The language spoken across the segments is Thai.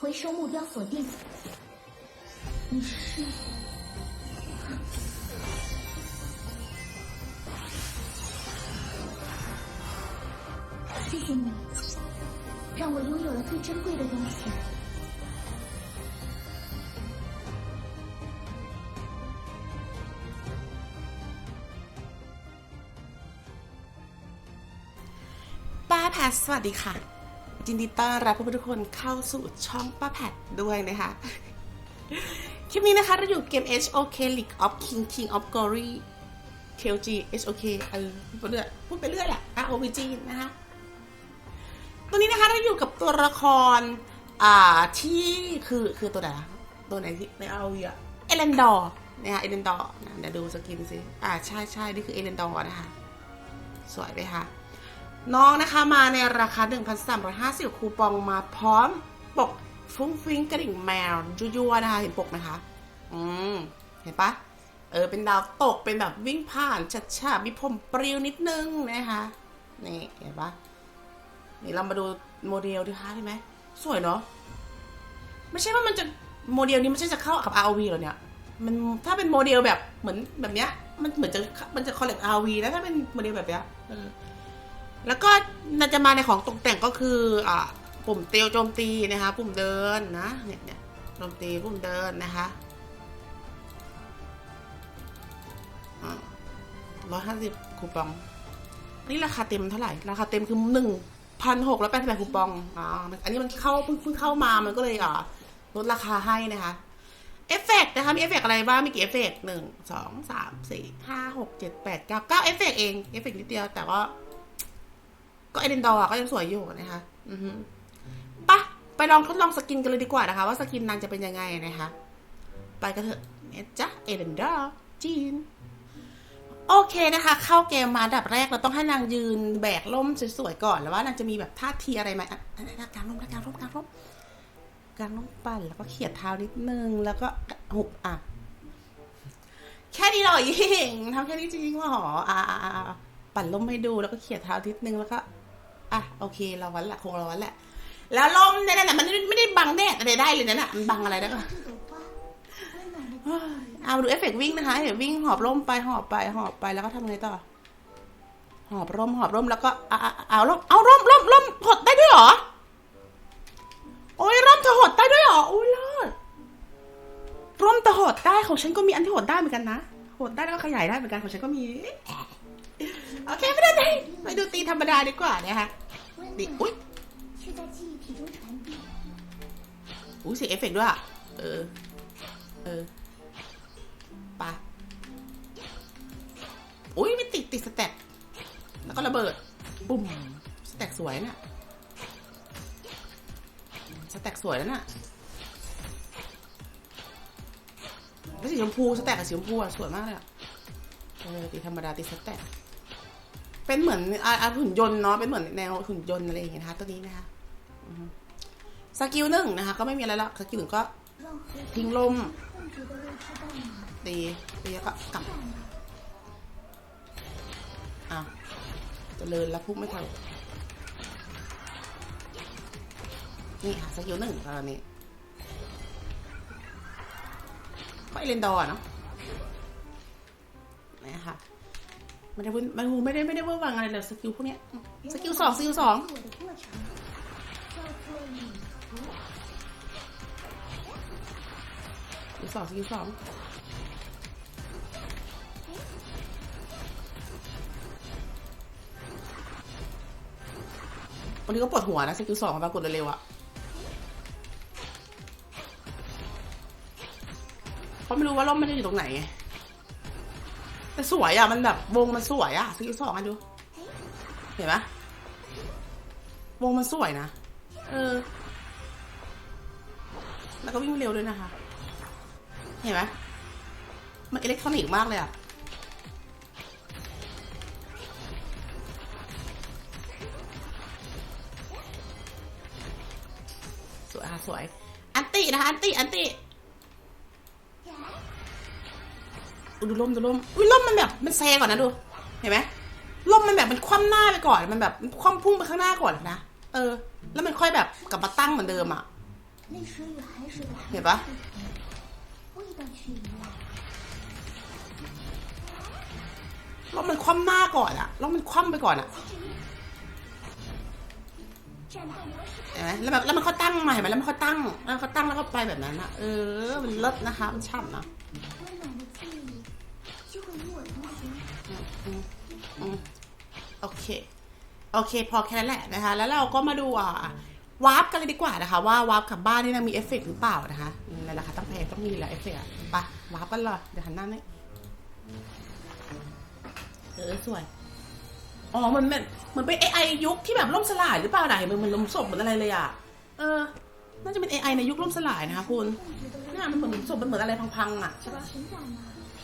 回收目标锁定。你是。谢谢你让我拥有了最珍贵的东西。巴帕斯瓦迪卡 ยินดีต้อนรับผู้ชมทุกคนเข้าสู่ช่องป้าแพทด้วยนะคะ คลิปนี้นะคะ เราอยู่เกม HOK League of King King of Glory KLG HOK เออพูดไปเรื่อยพูดไปเรื่อยแหละ ROVG นะคะตัวนี้นะคะ เราอยู่กับตัวละคร อ่า ที่คือคือตัวไหนนะตัวไหนที่ใน ROV อะเอเลนดอร์นะคะเอเลนดอร์เดี๋ยวดูสกินสิ อ่า ใช่ใช่นี่คือเอเลนดอร์นะคะ สวยไหมคะ น้องนะคะมาในราคา 1,350 คูปองมาพร้อมปกฟุ้งฟิ้งกระดิ่งแมวยั่วๆนะคะ เห็นปกไหมคะ อืม เห็นปะเออ เป็นดาวตกเป็นแบบวิ่งผ่านชัดชามีผมปริวนิดนึงนะคะ นี่ เห็นปะนี่เรามาดูโมเดลดิคะเห็นไหม สวยเนาะไม่ใช่ว่ามันจะโมเดลนี้ไม่ใช่จะเข้ากับ ROV หรอเนี่ย มันถ้าเป็นโมเดลแบบเหมือนแบบเนี้ย มันเหมือนจะมันจะคอลเลก ROV แล้วถ้าเป็นโมเดลแบบเนี้ยเออ แล้วก็มันจะมาในของตกแต่งก็คืออ่าปุ่มเตียวโจมตีนะคะ ปุ่มเดินนะเนี่ยเนี่ยโจมตีปุ่มเดินนะคะร้อยห้าสิบคูปอง นี่ราคาเต็มเท่าไหร่ ราคาเต็มคือหนึ่งพันหกร้อยแปดสิบแปดคูปองอ่าอันนี้มันเข้าเพิ่งเพิ่งเข้ามามันก็เลยอ่าลดราคาให้นะคะเอฟเฟกต์นะคะมีเอฟเฟกต์อะไรบ้างมีกี่เอฟเฟกต์หนึ่งสองสามสี่ห้าหกเจ็ดแปดเก้าเก้าเอฟเฟกต์เองเอฟเฟกต์นิดเดียวแต่ว่า ก็เอเดนดอร์ก็ยังสวยอยู่นะคะอือฮึปะไปลองทดลองสกินกันเลยดีกว่านะคะ ว่าสกินนางจะเป็นยังไงนะคะ ไปกันเถอะเนี่ยจ้ะเอเดนดอร์จีนโอเคนะคะ เข้าเกมมาดับแรกเราต้องให้นางยืนแบกล่มสวยๆก่อนแล้วว่านางจะมีแบบท่าทีอะไรไหมอะอะอะกางล่มกางล่มกางล่มกางล่มปั่นแล้วก็เขี่ยเท้านิดนึงแล้วก็หุบอะแค่นี้หรอยิงทำแค่นี้จริงๆหรออ่าอ่าอ่าปั่นล่มให้ดูแล้วก็เขี่ยเท้านิดนึงแล้วก็ อะโอเคเราวันละคงเราวันแหละ แล้วลมเนี่ยนะมันไม่ได้บังแดดอะไรได้เลยนะน่ะมันบังอะไรนะก็เอาดูเอฟเฟกวิ่งนะคะเดี๋ยววิ่งหอบร่มไปหอบไปหอบไปแล้วก็ทำไงต่อ หอบร่มหอบร่มแล้วก็เอาร่มเอาร่มร่มร่มหดได้ด้วยเหรอ โอ้ยร่มเธอหดได้ด้วยเหรอโอ้ยเลิศร่มเธอหดได้ของฉันก็มีอันที่หดได้เหมือนกันนะหดได้แล้วก็ขยายได้เหมือนกันของฉันก็มี โอเคไม่ได้ไปดูตีธรรมดาดีกว่านะคะ นี่อุ้ยอุ้ยเสียงเอฟเฟกด้วยอะ เออ เออปะอุ้ยไม่ติดติดสแต็กแล้วก็ระเบิด ปุ่มสแต็กสวยน่ะ สแต็กสวยแล้วน่ะสีชมพูสแต็กกับสีชมพูอะสวยมากเลยอะ เออตีธรรมดาตีสแต็ก เป็นเหมือนอาหุ่นยนต์เนาะเป็นเหมือนแนวหุ่นยนต์อะไรอย่างเงี้ยนะคะตัวนี้นะคะสกิลหนึ่งนะคะ ก็ไม่มีอะไรละสกิลหนึ่งก็ทิ้งลมตีตีแล้วก็กลับอ้าวเจริญแล้วพุ่งไม่ทันนี่ค่ะสกิลหนึ่งตอนนี้ก็เอเล่นดอร์เนาะนี่ค่ะ มันจะมันไม่ได้ไม่ได้เวอร์วังอะไรเลยสกิลพวกเนี้ยสกิลสองสกิลสองสกิลสองสกิลสองวันนี้ก็ปวดหัวนะสกิลสองมากดเร็วอะเพราะไม่รู้ว่าล่มไม่ได้อยู่ตรงไหนไง แต่สวยอะมันแบบวงมันสวยอะสกิลสองอะดู เห็นปะวงมันสวยนะ เออ แล้วก็วิ่งเร็วด้วยนะคะ เห็นไหมมันอิเล็กทรอนิกส์มากเลยอะสวยค่ะสวย อันตินะคะ อันติ อันติ ดูล่มดูล่มอุ้ยล่มมันแบบมันแซงก่อนนะดู เห็นไหมล่มมันแบบมันคว่ำหน้าไปก่อน มันแบบคว่ำพุ่งไปข้างหน้าก่อนนะ เออ แล้วมันค่อยแบบกลับมาตั้งเหมือนเดิมอะเห็นปะล่มมันคว่ำหน้าก่อนอะล่มมันคว่ำไปก่อนอะเห็นไหมแล้วแบบแล้วมันค่อยตั้งใหม่ไหมแล้วมันค่อยตั้งแล้วค่อยตั้งแล้วก็ไปแบบนั้นนะเออ มันเลิศนะคะ มันช่ำนะ เค โอเค พอแค่นั้นแหละนะคะ แล้วเราก็มาดูอ่าวาร์ปกันเลยดีกว่านะคะ ว่าวาร์ปกับบ้านนี่นะมีเอฟเฟกหรือเปล่านะคะนั่นแหละค่ะต้องแพงต้องมีแหละเอฟเฟกต์ปะวาร์ปกันเลยเดี๋ยวหันหน้าให้เออสวยอ๋อมันมันมือนเป็นเอไอยุคที่แบบล่มสลายหรือเปล่าไหนมันเหมือนลมศพเหมือนอะไรเลยอะเออน่าจะเป็นเอไอในยุคล่มสลายนะคะคุณหน้ามันเหมือนลมศพมันเหมือนอะไรพังๆอะใช่ปะ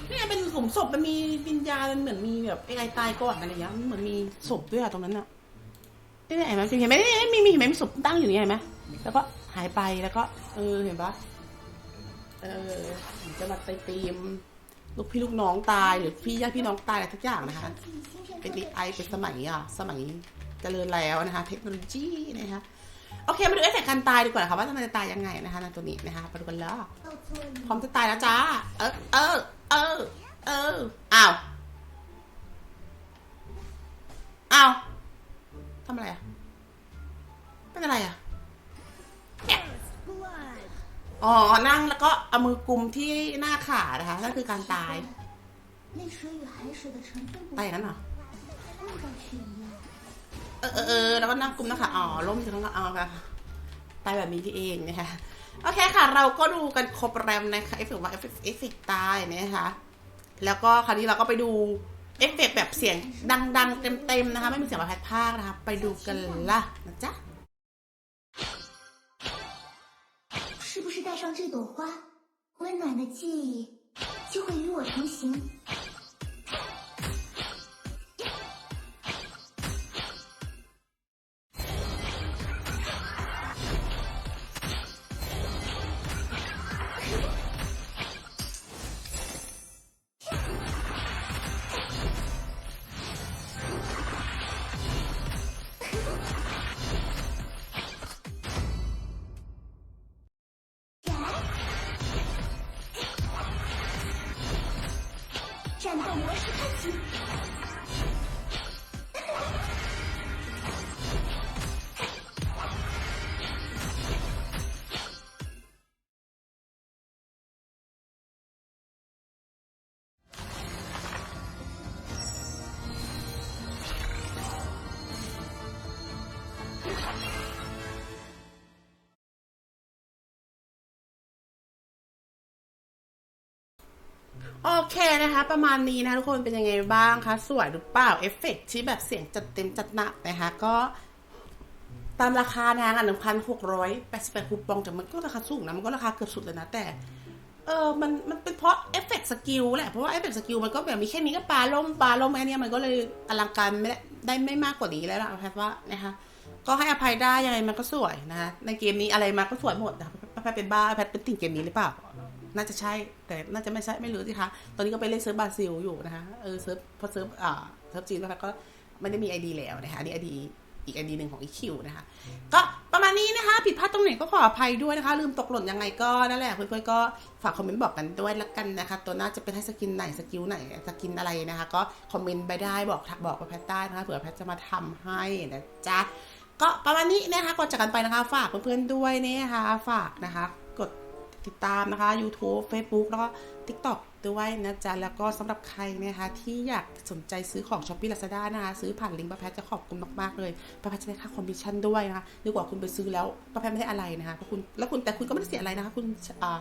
เนี่ยเป็นหลุมศพมันมีวิญญาณมันเหมือนมีแบบไอ้ไอตายก่อนอะไรอย่างเงี้ยมันเหมือนมีศพด้วยอะตรงนั้นอะนี่เห็นไหมเห็นไหมมีมีเห็นไหมมีศพตั้งอยู่เนี่ยเห็นไหมแล้วก็หายไปแล้วก็ เออเห็นปะเออจะมาไปเตีมลูกพี่ลูกน้องตายหรือพี่ญาติพี่น้องตายอะไรทุกอย่างนะคะ เป็นดีไอเป็นสมัยอะสมัยเจริญแล้วนะคะ เทคโนโลยีนะคะโอเค มาดูเอฟเฟกการตายดีกว่าค่ะว่ามันจะตายยังไงนะคะในตัวนี้นะคะมาดูกันแล้วพร้อมจะตายแล้วจ้าเออเออ เออ เออ อ้าว อ้าวทำอะไรอะ เป็นอะไรอะ อ๋อ นั่งแล้วก็เอามือกลุมที่หน้าขานะคะ นั่นคือการตายตายงั้นเหรอ เออเออแล้วก็นั่งกลุมหน้าขา อ๋อ ล้มอยู่ข้างล่างอ๋อค่ะตายแบบนี้ที่เองนะคะ โอเคค่ะ เราก็ดูกันครบแรมนะคะเอฟเฟกต์ว่าเอฟเฟกต์เอฟเฟกต์ตายนะคะ แล้วก็คราวนี้เราก็ไปดูเอฟเฟกต์แบบเสียงดังๆ เต็มๆนะคะ ไม่มีเสียงประพัดภาคนะคะ ไปดูกันละนะจ๊ะ 是不是带上这朵花，温暖的记忆就会与我同行？ 战斗模式开启。 โอเคนะคะ ประมาณนี้นะทุกคนเป็นยังไงบ้างคะ สวยหรือเปล่า เอฟเฟกต์ที่แบบเสียงจัดเต็มจัดหนักนะคะ ก็ตามราคานะหนึ่งพันหกร้อยแปดสิบแปดคูปองแต่มันก็ราคาสูงนะ มันก็ราคาเกือบสุดเลยนะ แต่ เออมันมันเป็นเพราะเอฟเฟกต์สกิลแหละ เพราะว่าเอฟเฟกต์สกิลมันก็แบบมีแค่นี้ก็ปลาล่มปลาล่มแค่เนี้ยมันก็เลยอลังการไม่ได้ได้ไม่มากกว่านี้แล้วล่ะแพทว่านะคะก็ให้อภัยได้ยังไงมันก็สวยนะคะในเกมนี้อะไรมาก็สวยหมดนะคะแพทเป็นบ้าแพทเป็นติ่งเกมนี้หรือเปล่า น่าจะใช่แต่น่าจะไม่ใช่ไม่รู้สิคะตอนนี้ก็ไปเล่นเซิร์ฟบราซิลอยู่นะคะเออเซิร์ฟพอเซิร์ฟอ่าเซิร์ฟจีนแล้วก็ไม่ได้มีไอดีแล้วนะคะอันนี้ไอดีอีกไอดีหนึ่งของ EQ นะคะ ก็ประมาณนี้นะคะ ผิดพลาดตรงไหนก็ขออภัยด้วยนะคะ ลืมตกหล่นยังไงก็นั่นแหละเพื่อนๆก็ฝากคอมเมนต์บอกกันด้วยละกันนะคะ ตัวหน่าจะเป็นให้สกินไหนสกิลไหนสกินอะไรนะคะ ก็คอมเมนต์ไปได้บอกบอกกับแพทได้นะคะเผื่อแพทจะมาทำให้นะจ๊ะก็ประมาณนี้นะคะก่อนจากกันไปนะคะ ฝากเพื่อนๆด้วยนะคะฝากนะคะ ติดตามนะคะ YouTube Facebook แล้วก็ TikTok ด้วยนะจ๊ะ แล้วก็สำหรับใครนะคะที่อยากสนใจซื้อของ s h อ p e e Lazada นะคะ ซื้อผ่านลิงก์ป้าแพทจะขอบคุณมาก ๆ เลยป้าแพทจะได้ค่าคอมมิชชั่นด้วยนะคะดีกว่าคุณไปซื้อแล้วป้าแพทไม่ได้อะไรนะคะเพราะคุณแล้วคุณแต่คุณก็ไม่ได้เสียอะไรนะคะ คุณ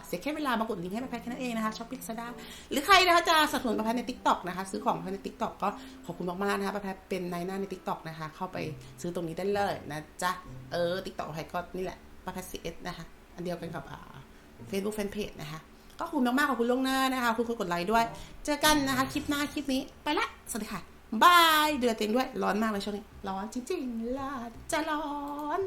เสียแค่เวลามากดลิงก์ให้ป้าแพทแค่นั้นเองนะคะ s h อ p e e Lazada หรือใครนะคะจะสนับสนุนป้าแพทใน TikTok นะคะ ซื้อของป้าแพทใน TikTok ก็ขอบคุณมากๆนะคะป้าแพทเป็นในหน้าใน TikTok นะคะ เข้าไปซื้อตรงนี้ได้เลยนะจ๊ะเออ TikTok ป้าแพทก็นี่แหละป้าแพท CS นะคะอันเดียวกันกับอ่า Facebook Fanpage นะคะ ก็ขอบคุณมากๆขอบคุณล่วงหน้านะคะคุณกดไลค์ด้วย เจอกันนะคะคลิปหน้าคลิปนี้ไปละสวัสดีค่ะบายเดือดเต็มด้วยร้อนมากเลยช่วงนี้ ร้อนจริงๆล่ะจะร้อน